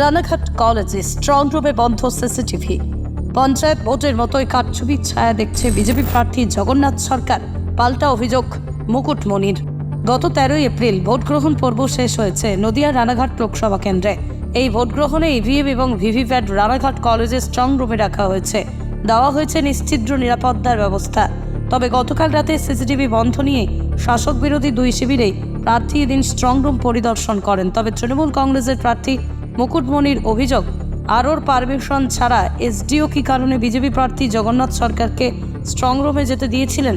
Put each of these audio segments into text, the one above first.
রানাঘাট কলেজে স্ট্রং রুমে বন্ধ সিসিটিভি পঞ্চায়েত ভোটের মতোই কারচুপির ছায়া দেখছে বিজেপি প্রার্থী জগন্নাথ সরকার, পাল্টা অভিযোগ মুকুটমণির। গত তেরোই এপ্রিল ভোট গ্রহণ পর্ব শেষ হয়েছে নদিয়া রানাঘাট লোকসভা কেন্দ্রে। এই ভোট গ্রহণে ইভিএম এবং ভিভিপ্যাট রানাঘাট কলেজে স্ট্রং রুমে রাখা হয়েছে। দেওয়া হয়েছে নিশ্চিদ্র নিরাপত্তার ব্যবস্থা। তবে গতকাল রাতে সিসিটিভি বন্ধ নিয়ে শাসক বিরোধী দুই শিবিরে প্রার্থী এদিন স্ট্রং রুম পরিদর্শন করেন। তবে তৃণমূল কংগ্রেসের প্রার্থী মুকুটমণির অভিযোগ, আরোর পারমিশন ছাড়া এসডিও কি কারণে বিজেপি প্রার্থী জগন্নাথ সরকারকে স্ট্রং রুমে যেতে দিয়েছিলেন?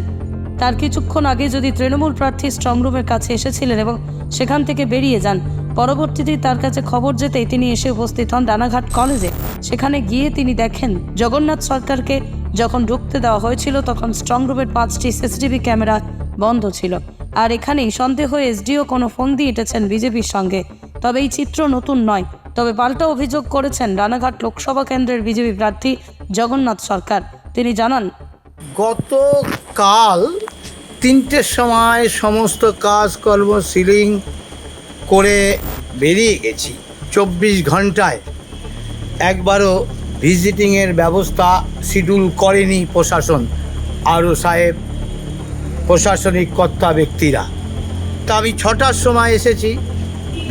তার কিছুক্ষণ আগে যদি তৃণমূল প্রার্থী স্ট্রং রুমের কাছে এসেছিলেন এবং সেখান থেকে বেরিয়ে যান পরবর্তীতে তার কাছে খবর যেতেই তিনি এসে উপস্থিত হন রানাঘাট কলেজে। সেখানে গিয়ে তিনি দেখেন, জগন্নাথ সরকারকে যখন ঢুকতে দেওয়া হয়েছিল তখন স্ট্রং রুমের পাঁচটি সিসিটিভি ক্যামেরা বন্ধ ছিল। আর এখানেই সন্দেহ এসডিও কোনো ফোন দিয়ে এঁটেছেন বিজেপির সঙ্গে। তবে এই চিত্র নতুন নয়। তবে পাল্টা অভিযোগ করেছেন রানাঘাট লোকসভা কেন্দ্রের বিজেপি প্রার্থী জগন্নাথ সরকার। তিনি জানান, গতকাল তিনটের সময় সমস্ত কাজকর্ম, সিলিং করে বেরিয়ে গেছি চব্বিশ ঘন্টায়। একবারও ভিজিটিংয়ের ব্যবস্থা শিডিউল করেনি প্রশাসন, আরও সাহেব, প্রশাসনিক কর্তা ব্যক্তিরা। তা আমি ছটার সময় এসেছি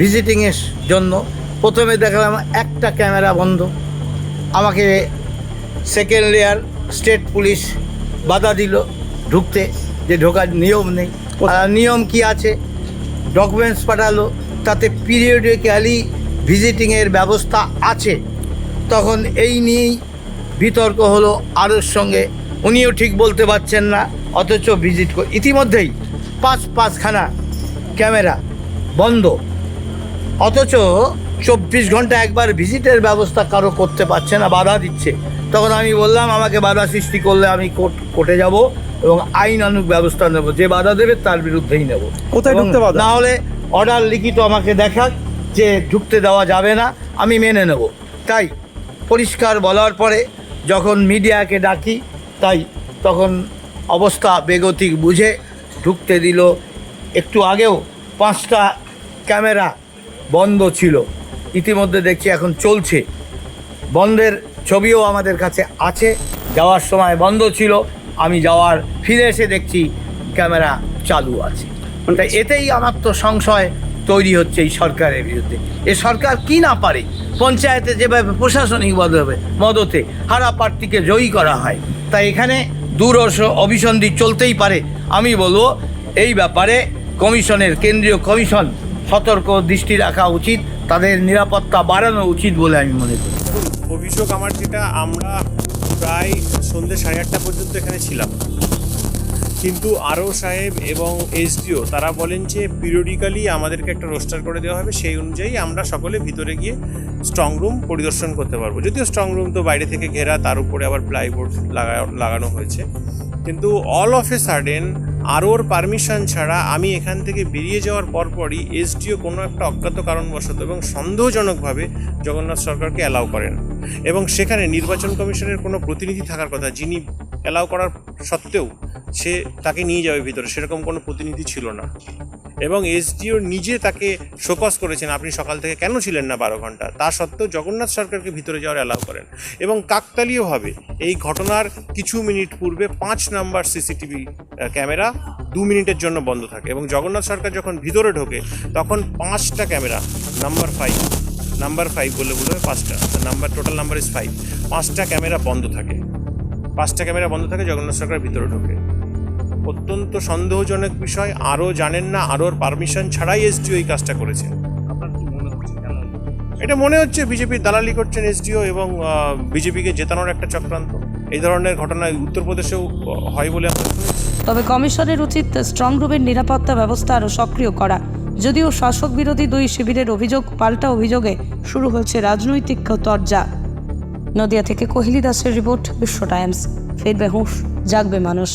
ভিজিটিংয়ের জন্য। প্রথমে দেখলাম একটা ক্যামেরা বন্ধ। আমাকে সেকেন্ড লেয়ার স্টেট পুলিশ বাধা দিল ঢুকতে, যে ঢোকার নিয়ম নেই। নিয়ম কি আছে? ডকুমেন্টস পাঠালো। তাতে পিরিয়ডিক্যালি ভিজিটিংয়ের ব্যবস্থা আছে। তখন এই নিয়েই বিতর্ক হলো আরোর সঙ্গে। উনিও ঠিক বলতে পারছেন না অথচ ভিজিট ইতিমধ্যেই পাঁচ পাঁচখানা ক্যামেরা বন্ধ। অথচ চব্বিশ ঘণ্টা একবার ভিজিটের ব্যবস্থা কারও করতে পারছে না বাধা দিচ্ছে। তখন আমি বললাম আমাকে বাধা সৃষ্টি করলে আমি কোর্ট কোর্টে যাব এবং আইনানুগ ব্যবস্থা নেব। যে বাধা দেবে তার বিরুদ্ধেই নেব। কোথায় ঢুকতে? না হলে অর্ডার লিখিত আমাকে দেখাক যে ঢুকতে দেওয়া যাবে না, আমি মেনে নেব। তাই পরিষ্কার বলার পরে যখন মিডিয়াকে ডাকি, তাই তখন অবস্থা বেগতিক বুঝে ঢুকতে দিল। একটু আগেও পাঁচটা ক্যামেরা বন্ধ ছিল, ইতিমধ্যে দেখছি এখন চলছে। বন্ধের ছবিও আমাদের কাছে আছে, যাওয়ার সময় বন্ধ ছিল, আমি যাওয়ার ফিরে এসে দেখছি ক্যামেরা চালু আছে। এতেই আমার তো সংশয় তৈরি হচ্ছে এই সরকারের বিরুদ্ধে। এ সরকার কি না পারে? পঞ্চায়েতে যেভাবে প্রশাসনিক মদবে মদতে হারা প্রার্থীকে জয়ী করা হয়, তাই এখানে দূরস অভিসন্ধি চলতেই পারে। আমি বলব, এই ব্যাপারে কমিশনের কেন্দ্রীয় কমিশন সতর্ক দৃষ্টি রাখা উচিত, তাদের নিরাপত্তা বাড়ানো উচিত বলে আমি মনে করি। অভিযোগ আমার যেটা আমরা প্রায় সন্ধ্যে সাড়ে আটটা পর্যন্ত এখানে ছিলাম। কিন্তু আরও সাহেব এবং এসডিও, তারা বলেন যে পিরিয়ডিক্যালি আমাদেরকে একটা রোস্টার করে দেওয়া হবে, সেই অনুযায়ী আমরা সকলে ভিতরে গিয়ে স্ট্রং রুম পরিদর্শন করতে পারব। যদিও স্ট্রং রুম তো বাইরে থেকে ঘেরা, তার উপরে আবার প্লাইবোর্ড লাগা লাগানো হয়েছে। কিন্তু অল অফ এ সাডেন আরওর পারমিশন ছাড়া আমি এখান থেকে বেরিয়ে যাওয়ার পরপরই এসডিও কোনো একটা অজ্ঞাত কারণবশত এবং সন্দেহজনকভাবে জগন্নাথ সরকারকে অ্যালাউ করেন। এবং সেখানে নির্বাচন কমিশনের কোনো প্রতিনিধি থাকার কথা, যিনি অ্যালাউ করার সত্ত্বেও সে তাকে নিয়ে যাবে ভিতরে, সেরকম কোনো প্রতিনিধি ছিল না। এবং এসডিও নিজে তাকে শোকস করেছেন। আপনি সকাল থেকে কেন ছিলেন না বারো ঘণ্টা? তা সত্ত্বেও জগন্নাথ সরকারকে ভিতরে যাওয়ার অ্যালাউ করেন। এবং কাকতালীয়ভাবে এই ঘটনার কিছু মিনিট পূর্বে পাঁচ নাম্বার সিসিটিভি ক্যামেরা দু মিনিটের জন্য বন্ধ থাকে এবং জগন্নাথ সরকার যখন ভিতরে ঢোকে, তখন পাঁচটা camera number five number five বলে বলবে পাঁচটা number total number is five পাঁচটা ক্যামেরা বন্ধ থাকে। পাঁচটা ক্যামেরা বন্ধ থাকে, জগন্নাথ সরকার ভিতরে ঢোকে। অত্যন্ত সন্দেহজনক বিষয় আরও জানেন না আরোর পারমিশন ছাড়াই এসডিও এই কাজটা করেছে এটা মনে হচ্ছে বিজেপির দালালি করছেন এসডিও এবং বিজেপিকে জেতানোর একটা চক্রান্ত। এই ধরনের ঘটনা উত্তরপ্রদেশেও হয় বলে আমরা তবে কমিশনের উচিত স্ট্রং রুমের নিরাপত্তা ব্যবস্থা আরও সক্রিয় করা। যদিও শাসক বিরোধী দুই শিবিরের অভিযোগ পাল্টা অভিযোগে শুরু হয়েছে রাজনৈতিক তরজা। নদিয়া থেকে কোহলি দাসের রিপোর্ট বিশ্ব টাইমস। ফিরবে হুঁশ জাগবে মানুষ।